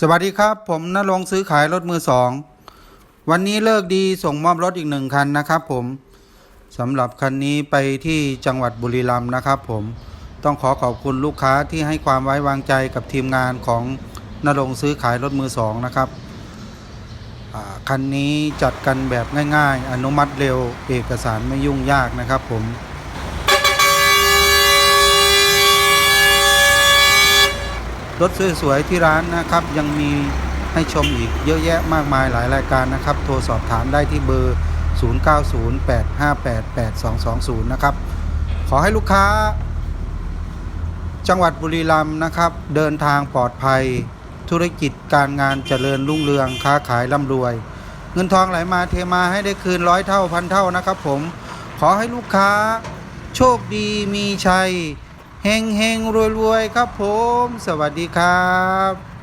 สวัสดีครับ ผมนรงซื้อขายรถมือสองวันนี้เลิกดีส่งมอบรถอีกหนึ่งคันนะครับ ผมสำหรับคันนี้ไปที่จังหวัดบุรีรัมย์นะครับ ผมต้องขอขอบคุณลูกค้าที่ให้ความไว้วางใจกับทีมงานของนรงซื้อขายรถมือสองนะครับคันนี้จัดกันแบบง่าย ๆ อนุมัติเร็วเอกสารไม่ยุ่งยากนะครับ ผม รถสวยๆที่ร้านนะครับ ยังมีให้ชมอีกเยอะแยะมากมายหลายรายการนะครับ โทรสอบถามได้ที่เบอร์ 0908588220 นะครับ ขอให้ลูกค้า จังหวัดบุรีรัมย์นะครับ เดินทางปลอดภัย ธุรกิจการงานเจริญรุ่งเรืองค้าขายร่ำรวย เงินทองไหลมาเทมาให้ได้คืนร้อยเท่าพันเท่านะครับผมขอให้ลูกค้าโชคดีมีชัย เฮงเฮงรวยรวยๆครับผม สวัสดีครับ